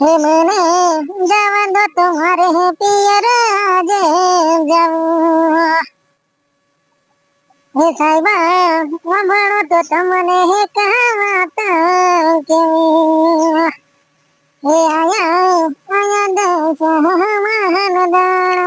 मुने जवन दो तुम्हारे हैं पियर आज जब हे साहिबा वमणो तो तुमने है कहवाता तो के हे आया आया देश महान दाना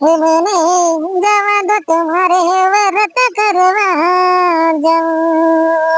हे मुने जवन दो तुम्हारे है व्रत करवा जब